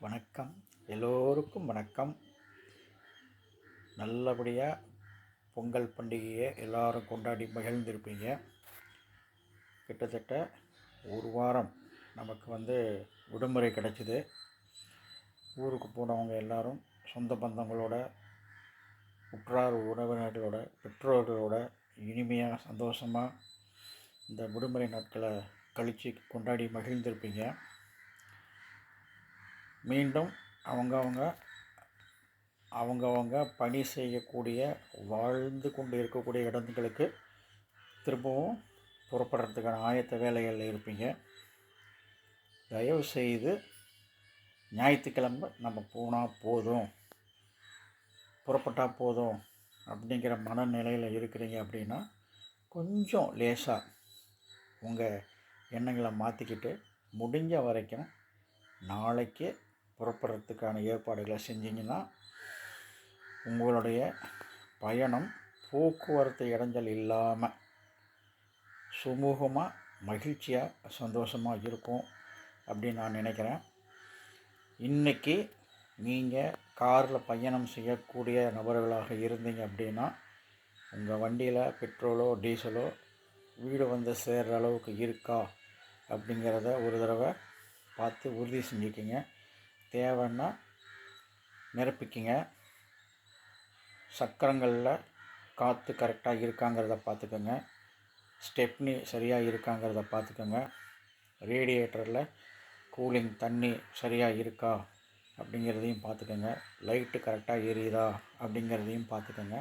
வணக்கம். எல்லோருக்கும் வணக்கம். நல்லபடியாக பொங்கல் பண்டிகையை எல்லோரும் கொண்டாடி மகிழ்ந்திருப்பீங்க. கிட்டத்தட்ட ஒரு வாரம் நமக்கு வந்து விடுமுறை கிடச்சிது. ஊருக்கு போனவங்க எல்லாரும் சொந்த பந்தங்களோட உற்றார் உறவினர்களோட பெற்றோர்களோட இனிமையாக சந்தோஷமாக இந்த விடுமுறை நாட்களை கழித்து கொண்டாடி மகிழ்ந்திருப்பீங்க. மீண்டும் அவங்கவங்க அவங்கவங்க பணி செய்யக்கூடிய வாழ்ந்து கொண்டு இருக்கக்கூடிய இடங்களுக்கு திரும்பவும் புறப்படுறதுக்கான ஆயத்த வேலைகளில் இருப்பீங்க. தயவு செய்து ஞாயிற்றுக்கிழமை நம்ம போனால் போதும். புறப்பட்டால் போதும் அப்படிங்கிற மனநிலையில் இருக்கிறீங்க அப்படின்னா கொஞ்சம் லேசாக உங்கள் எண்ணங்களை மாற்றிக்கிட்டு முடிஞ்ச வரைக்கும் நாளைக்கு புறப்படுறதுக்கான ஏற்பாடுகளை செஞ்சிங்கன்னா உங்களுடைய பயணம் போக்குவரத்து இடைஞ்சல் இல்லாமல் சுமூகமாக மகிழ்ச்சியாக சந்தோஷமாக இருக்கும் அப்படின்னு நான் நினைக்கிறேன். இன்றைக்கி நீங்கள் காரில் பயணம் செய்யக்கூடிய நபர்களாக இருந்தீங்க அப்படின்னா உங்கள் வண்டியில் பெட்ரோலோ டீசலோ வீடு வந்து சேர்கிற அளவுக்கு இருக்கா அப்படிங்கிறத ஒரு தடவை பார்த்து உறுதி செஞ்சுக்கிங்க. தேவைன்னா நிரப்பிக்கிங்க. சக்கரங்களில் காற்று கரெக்டாக இருக்காங்கிறத பார்த்துக்கோங்க ஸ்டெப்னி சரியாக இருக்காங்கிறத பார்த்துக்கோங்க ரேடியேட்டரில் கூலிங் தண்ணி சரியாக இருக்கா அப்படிங்கிறதையும் பார்த்துக்கோங்க லைட்டு கரெக்டாக எரியுதா அப்படிங்கிறதையும் பார்த்துக்கோங்க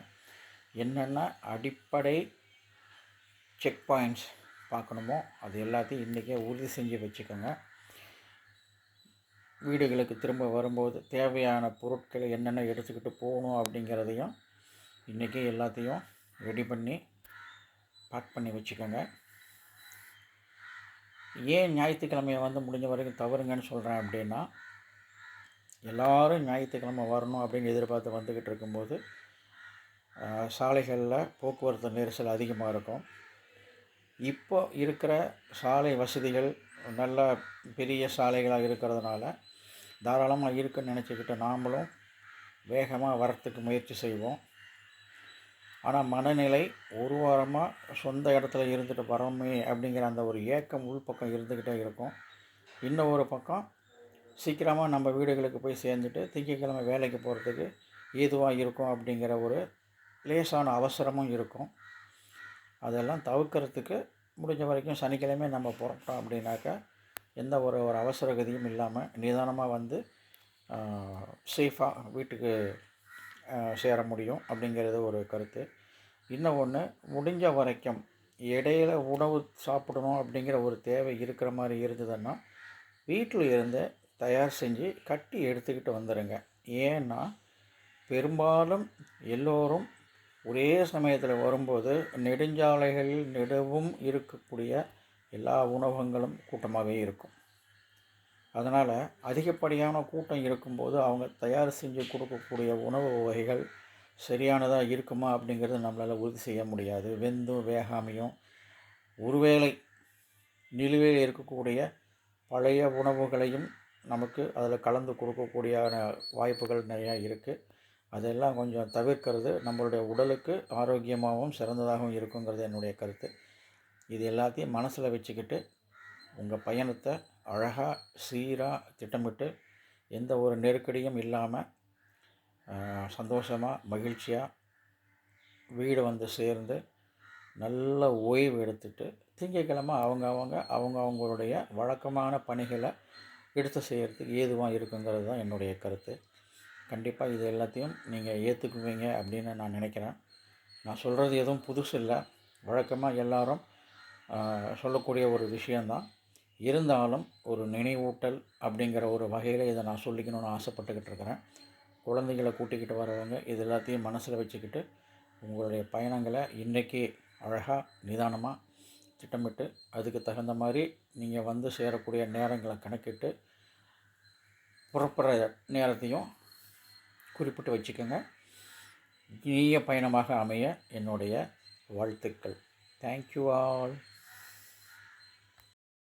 என்னென்ன அடிப்படை செக் பாயிண்ட்ஸ் பார்க்கணுமோ அது எல்லாத்தையும் இன்றைக்கே உறுதி செஞ்சு வச்சுக்கோங்க. வீடுகளுக்கு திரும்ப வரும்போது தேவையான பொருட்களை என்னென்ன எடுத்துக்கிட்டு போகணும் அப்படிங்கிறதையும் இன்றைக்கி எல்லாத்தையும் ரெடி பண்ணி பேக் பண்ணி வச்சுக்கோங்க. ஏன் ஞாயிற்றுக்கிழமையை வந்து முடிஞ்ச வரைக்கும் தவறுங்கன்னு சொல்கிறேன் அப்படின்னா எல்லோரும் ஞாயிற்றுக்கிழமை வரணும் அப்படின்னு எதிர்பார்த்து வந்துக்கிட்டு இருக்கும்போது சாலைகளில் போக்குவரத்து நெரிசல் அதிகமாக இருக்கும். இப்போ இருக்கிற சாலை வசதிகள் நல்ல பெரிய சாலைகளாக இருக்கிறதுனால தாராளமாக இருக்குன்னு நினச்சிக்கிட்டு நாமளும் வேகமாக வரத்துக்கு முயற்சி செய்வோம். ஆனால் மனநிலை ஒரு வாரமாக சொந்த இடத்துல இருந்துட்டு வரோமே அப்படிங்கிற அந்த ஒரு ஏக்கம் உள்பக்கம் இருந்துக்கிட்டே இருக்கும். இன்னும் ஒரு பக்கம் சீக்கிரமாக நம்ம வீடுகளுக்கு போய் சேர்ந்துட்டு திங்கக்கிழமை வேலைக்கு போகிறதுக்கு ஏதுவாக இருக்கும் அப்படிங்கிற ஒரு லேசான அவசரமும் இருக்கும். அதெல்லாம் தவிர்க்கிறதுக்கு முடிஞ்ச வரைக்கும் சனிக்கிழமை நம்ம புறப்பட்டோம் அப்படின்னாக்கா எந்த ஒரு ஒரு அவசர கதியும் இல்லாமல் நிதானமாக வந்து சேஃபாக வீட்டுக்கு சேர முடியும் அப்படிங்கிறது ஒரு கருத்து. இன்னும் ஒன்று முடிஞ்ச வரைக்கும் இடையில உணவு சாப்பிடணும் அப்படிங்கிற ஒரு தேவை இருக்கிற மாதிரி இருந்ததுன்னா வீட்டில் இருந்து தயார் செஞ்சு கட்டி எடுத்துக்கிட்டு வந்துடுங்க ஏன்னா பெரும்பாலும் எல்லோரும் ஒரே சமயத்தில் வரும்போது நெடுஞ்சாலைகளில் நெடுவும் இருக்கக்கூடிய எல்லா உணவகங்களும் கூட்டமாகவே இருக்கும். அதனால் அதிகப்படியான கூட்டம் இருக்கும்போது அவங்க தயார் செஞ்சு கொடுக்கக்கூடிய உணவு வகைகள் சரியானதாக இருக்குமா அப்படிங்கிறது நம்மளால் உறுதி செய்ய முடியாது. வெந்தும் வேகாமையும் ஒருவேளை நிலுவையில் இருக்கக்கூடிய பழைய உணவுகளையும் நமக்கு அதில் கலந்து கொடுக்கக்கூடியான வாய்ப்புகள் நிறையா இருக்குது அதெல்லாம் கொஞ்சம் தவிர்க்கிறது நம்மளுடைய உடலுக்கு ஆரோக்கியமாகவும் சிறந்ததாகவும் இருக்குங்கிறது என்னுடைய கருத்து. இது எல்லாத்தையும் மனசில் வச்சுக்கிட்டு உங்கள் பயணத்தை அழகாக சீராக திட்டமிட்டு எந்த ஒரு நெருக்கடியும் இல்லாமல் சந்தோஷமாக மகிழ்ச்சியாக வீடு வந்து சேர்ந்து நல்ல ஓய்வு எடுத்துட்டு திங்கக்கிழமை அவங்க அவங்க அவங்க அவங்களுடைய வழக்கமான பணிகளை எடுத்து செய்கிறதுக்கு ஏதுவாக இருக்குங்கிறது தான் என்னுடைய கருத்து. கண்டிப்பாக இது எல்லாத்தையும் நீங்கள் ஏற்றுக்குவீங்க அப்படின்னு நான் நினைக்கிறேன். நான் சொல்கிறது எதுவும் புதுசு இல்லை வழக்கமாக எல்லோரும் சொல்லக்கூடிய ஒரு விஷயந்தான். இருந்தாலும் ஒரு நினைவூட்டல் அப்படிங்கிற ஒரு வகையில் இதை நான் சொல்லிக்கணும்னு ஆசைப்பட்டுக்கிட்டு இருக்கிறேன். குழந்தைகளை கூட்டிக்கிட்டு வரவங்க இது எல்லாத்தையும் மனசில் வச்சுக்கிட்டு உங்களுடைய பயணங்களை இன்றைக்கி அழகாக நிதானமாக திட்டமிட்டு அதுக்கு தகுந்த மாதிரி நீங்கள் வந்து சேரக்கூடிய நேரங்களை கணக்கிட்டு புறப்படுற நேரத்தையும் குறிப்பிட்டு வச்சுக்கோங்க. இனிய பயணமாக அமைய என்னுடைய வாழ்த்துக்கள். Thank you all